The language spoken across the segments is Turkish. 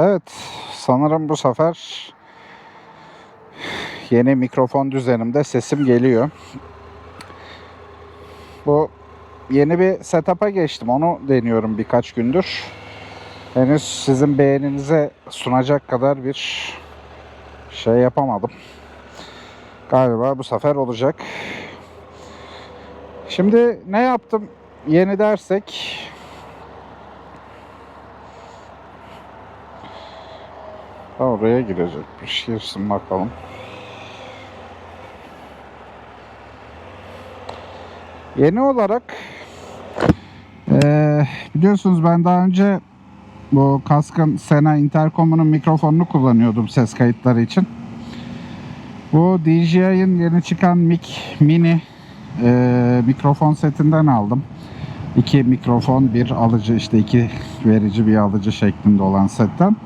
Evet, sanırım bu sefer yeni mikrofon düzenimde sesim geliyor. Bu yeni bir setup'a geçtim. Onu deniyorum birkaç gündür. Henüz sizin beğeninize sunacak kadar bir şey yapamadım. Galiba bu sefer olacak. Şimdi ne yaptım? Yeni dersek Oraya girecekmiş. Girsin bakalım. Yeni olarak eee, biliyorsunuz ben daha önce bu kaskın Sena Intercom'un mikrofonunu kullanıyordum ses kayıtları için. Bu DJI'ın yeni çıkan Mic Mini eee, mikrofon setinden aldım. İki mikrofon, bir alıcı işte iki verici bir alıcı şeklinde olan setten.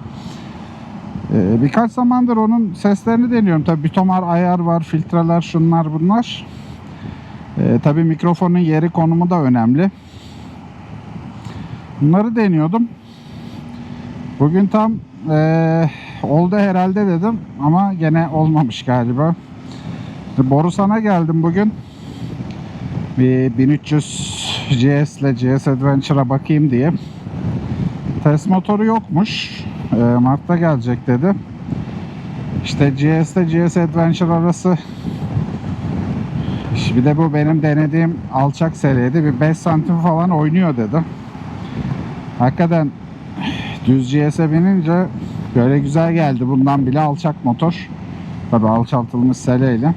Ee, birkaç zamandır onun seslerini deniyorum. Tabii bir tomar ayar var, filtreler, şunlar bunlar. Ee, tabii mikrofonun yeri konumu da önemli. Bunları deniyordum. Bugün tam eee, oldu herhalde dedim ama gene olmamış galiba. Borusan'a geldim bugün. Bir 1300 GS ile GS Adventure'a bakayım diye. Test motoru yokmuş. Ee, Mart'ta gelecek dedi. İşte GS ile GS Adventure arası bir de bu benim denediğim alçak seriydi. Bir 5 santim falan oynuyor dedi. Hakikaten düz GS'e binince böyle güzel geldi. Bundan bile alçak motor. Tabi alçaltılmış seleyle.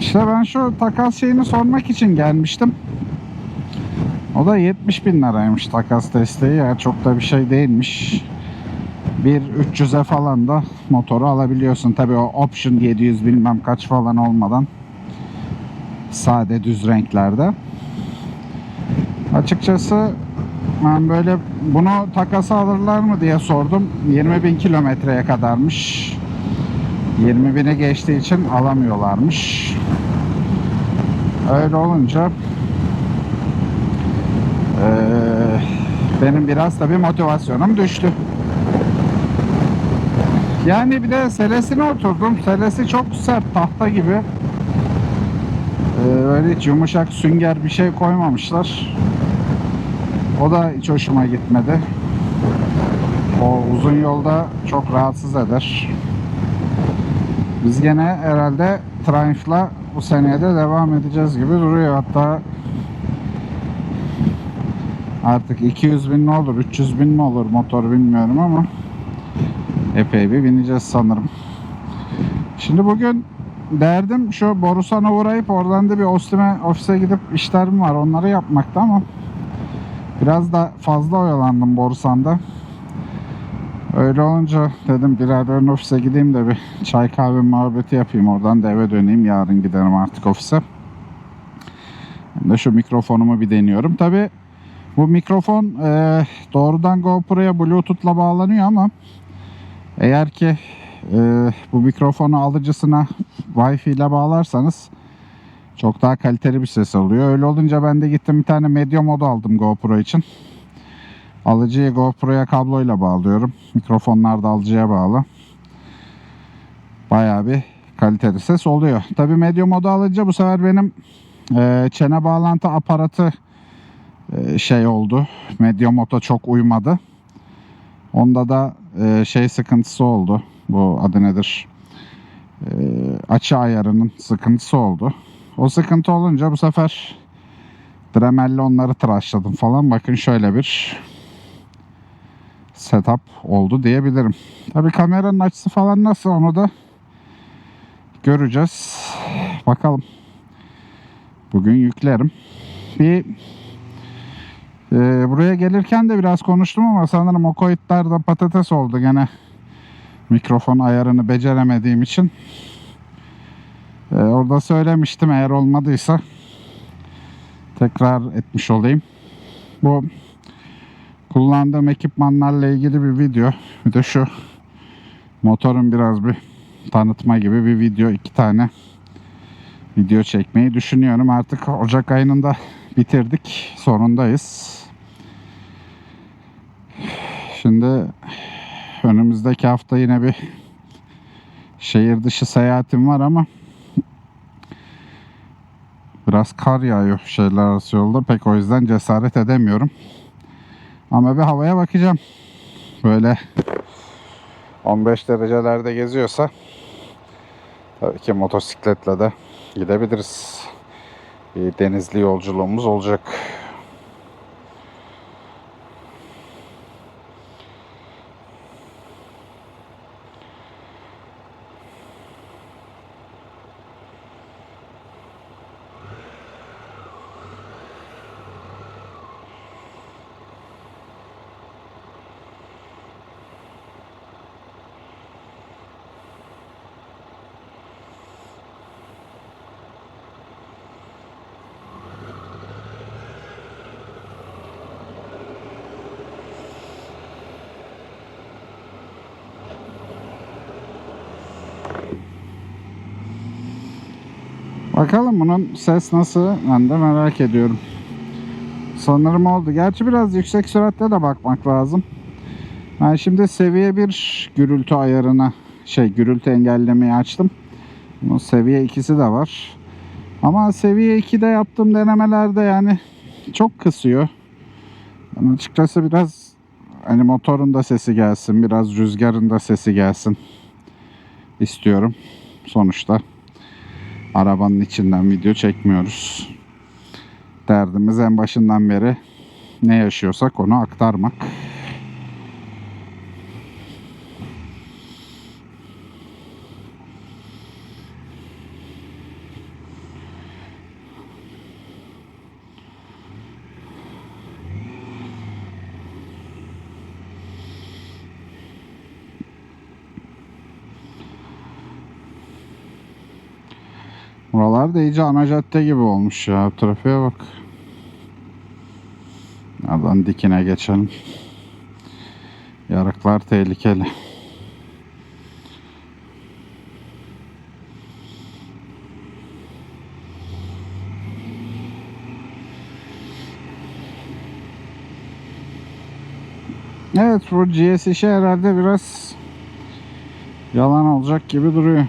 İşte ben şu takas şeyini sormak için gelmiştim. O da 70 bin liraymış takas desteği ya çok da bir şey değilmiş. Bir 300'e falan da motoru alabiliyorsun. Tabi o option 700 bilmem kaç falan olmadan. Sade düz renklerde. Açıkçası ben böyle bunu takasa alırlar mı diye sordum. 20 bin kilometreye kadarmış. 20 bini geçtiği için alamıyorlarmış. Öyle olunca benim biraz tabii motivasyonum düştü. Yani bir de selesine oturdum. Selesi çok sert tahta gibi. Ee, öyle hiç yumuşak sünger bir şey koymamışlar. O da hiç hoşuma gitmedi. O uzun yolda çok rahatsız eder. Biz gene herhalde Triumph'la bu seneye de devam edeceğiz gibi duruyor. Hatta Artık 200 bin mi olur, 300 bin mi olur motor bilmiyorum ama epey bir bineceğiz sanırım. Şimdi bugün derdim şu Borusan'a uğrayıp oradan da bir Ostime ofise gidip işlerim var onları yapmakta ama biraz da fazla oyalandım Borusan'da. Öyle olunca dedim biraderin ofise gideyim de bir çay kahve muhabbeti yapayım oradan da eve döneyim yarın giderim artık ofise. Hem de şu mikrofonumu bir deniyorum. Tabi bu mikrofon e, doğrudan GoPro'ya Bluetooth'la bağlanıyor ama eğer ki e, bu mikrofonu alıcısına Wi-Fi ile bağlarsanız çok daha kaliteli bir ses oluyor. Öyle olunca ben de gittim bir tane medya modu aldım GoPro için. Alıcıyı GoPro'ya kabloyla bağlıyorum. Mikrofonlar da alıcıya bağlı. Bayağı bir kaliteli ses oluyor. Tabi medya modu alınca bu sefer benim e, çene bağlantı aparatı şey oldu. Mediamod'a çok uymadı. Onda da e, şey sıkıntısı oldu. Bu adı nedir? E, açı ayarının sıkıntısı oldu. O sıkıntı olunca bu sefer Dremel'le onları tıraşladım falan. Bakın şöyle bir setup oldu diyebilirim. Tabi kameranın açısı falan nasıl onu da göreceğiz. Bakalım. Bugün yüklerim. Bir ee, buraya gelirken de biraz konuştum ama sanırım o kayıtlarda patates oldu gene mikrofon ayarını beceremediğim için. Ee, orada söylemiştim eğer olmadıysa tekrar etmiş olayım. Bu kullandığım ekipmanlarla ilgili bir video. Bir de şu motorun biraz bir tanıtma gibi bir video. iki tane video çekmeyi düşünüyorum. Artık Ocak ayının da bitirdik. Sonundayız. Şimdi önümüzdeki hafta yine bir şehir dışı seyahatim var ama biraz kar yağıyor şehirler arası yolda. Pek o yüzden cesaret edemiyorum. Ama bir havaya bakacağım. Böyle 15 derecelerde geziyorsa tabii ki motosikletle de gidebiliriz. Bir denizli yolculuğumuz olacak. Bakalım bunun ses nasıl ben de merak ediyorum. Sanırım oldu. Gerçi biraz yüksek süratte de bakmak lazım. Ben şimdi seviye 1 gürültü ayarına şey gürültü engellemeyi açtım. Bunun seviye 2'si de var. Ama seviye 2'de yaptığım denemelerde yani çok kısıyor. Ben açıkçası biraz hani motorun da sesi gelsin, biraz rüzgarın da sesi gelsin istiyorum sonuçta arabanın içinden video çekmiyoruz. Derdimiz en başından beri ne yaşıyorsak onu aktarmak. Buralar da iyice ana cadde gibi olmuş ya. Trafiğe bak. Nereden dikine geçelim. Yarıklar tehlikeli. Evet bu GS işi herhalde biraz yalan olacak gibi duruyor.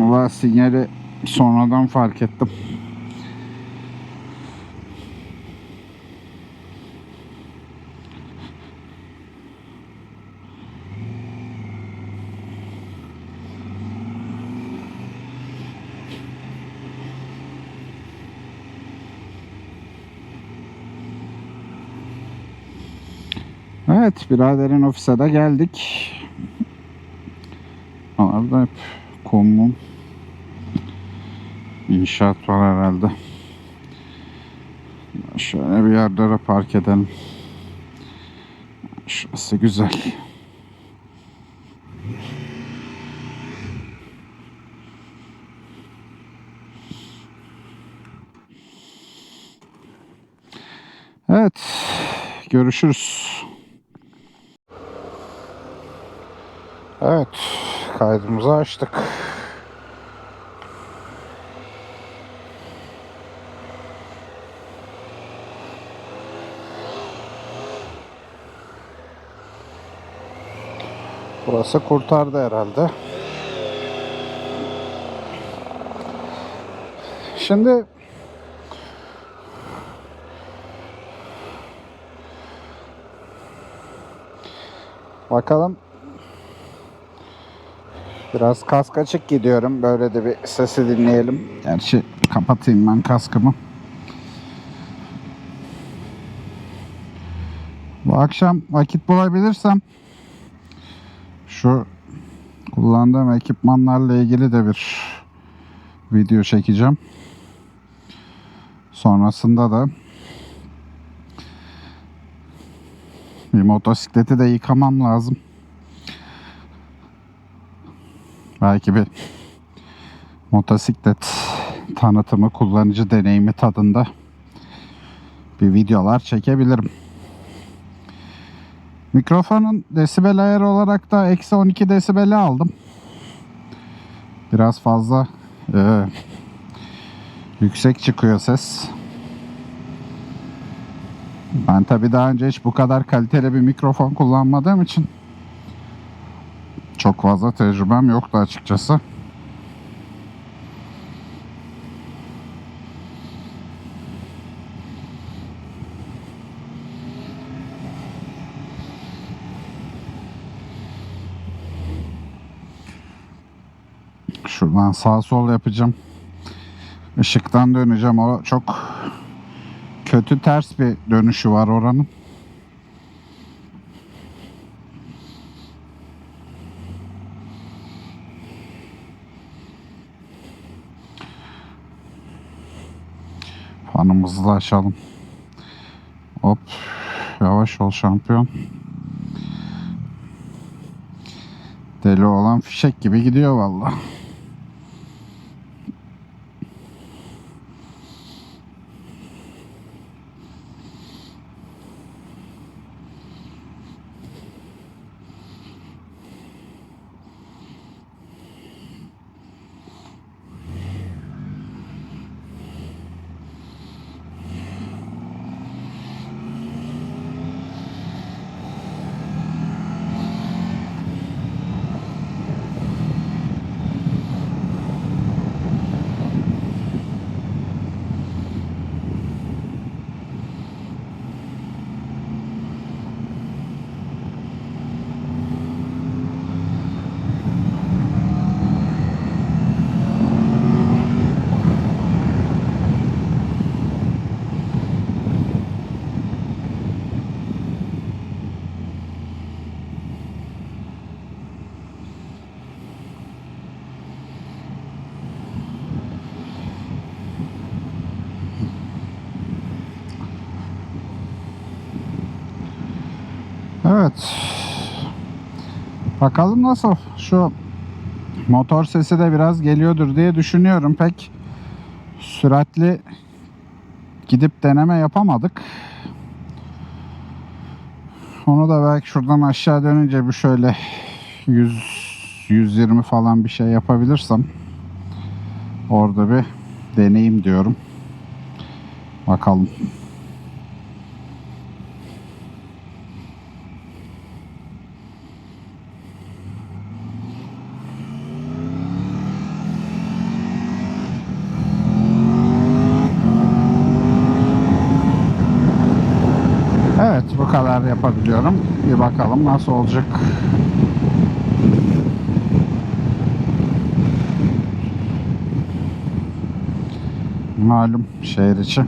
Valla sinyali sonradan fark ettim. Evet, biraderin ofise de geldik. Oralarda hep kum inşaat var herhalde. Şöyle bir yerlere park edelim. Şurası güzel. Evet, görüşürüz. Evet, kaydımızı açtık. Burası kurtardı herhalde. Şimdi bakalım Biraz kask açık gidiyorum. Böyle de bir sesi dinleyelim. Gerçi kapatayım ben kaskımı. Bu akşam vakit bulabilirsem şu kullandığım ekipmanlarla ilgili de bir video çekeceğim. Sonrasında da bir motosikleti de yıkamam lazım. Belki bir motosiklet tanıtımı, kullanıcı deneyimi tadında bir videolar çekebilirim. Mikrofonun desibel ayarı olarak da eksi 12 desibeli aldım. Biraz fazla e, yüksek çıkıyor ses. Ben tabi daha önce hiç bu kadar kaliteli bir mikrofon kullanmadığım için çok fazla tecrübem yoktu açıkçası. Şuradan sağ sol yapacağım. Işıktan döneceğim. O çok kötü ters bir dönüşü var oranın. Fanımızı da açalım. Hop. Yavaş ol şampiyon. Deli olan fişek gibi gidiyor vallahi. Evet. Bakalım nasıl. Şu motor sesi de biraz geliyordur diye düşünüyorum. Pek süratli gidip deneme yapamadık. Onu da belki şuradan aşağı dönünce bir şöyle 100 120 falan bir şey yapabilirsem orada bir deneyim diyorum. Bakalım. Evet bu kadar yapabiliyorum. Bir bakalım nasıl olacak. Malum şehir içi.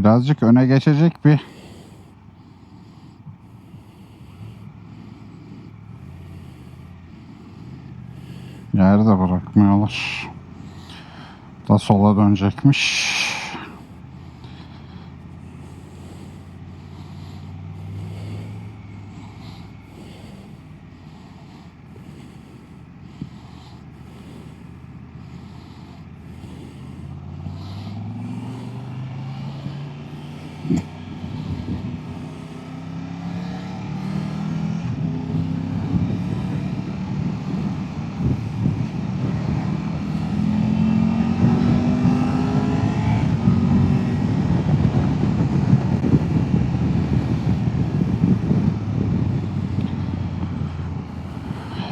Birazcık öne geçecek bir yerde bırakmıyorlar. Da sola dönecekmiş.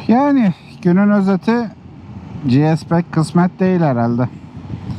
Yani günün özeti GS pek kısmet değil herhalde.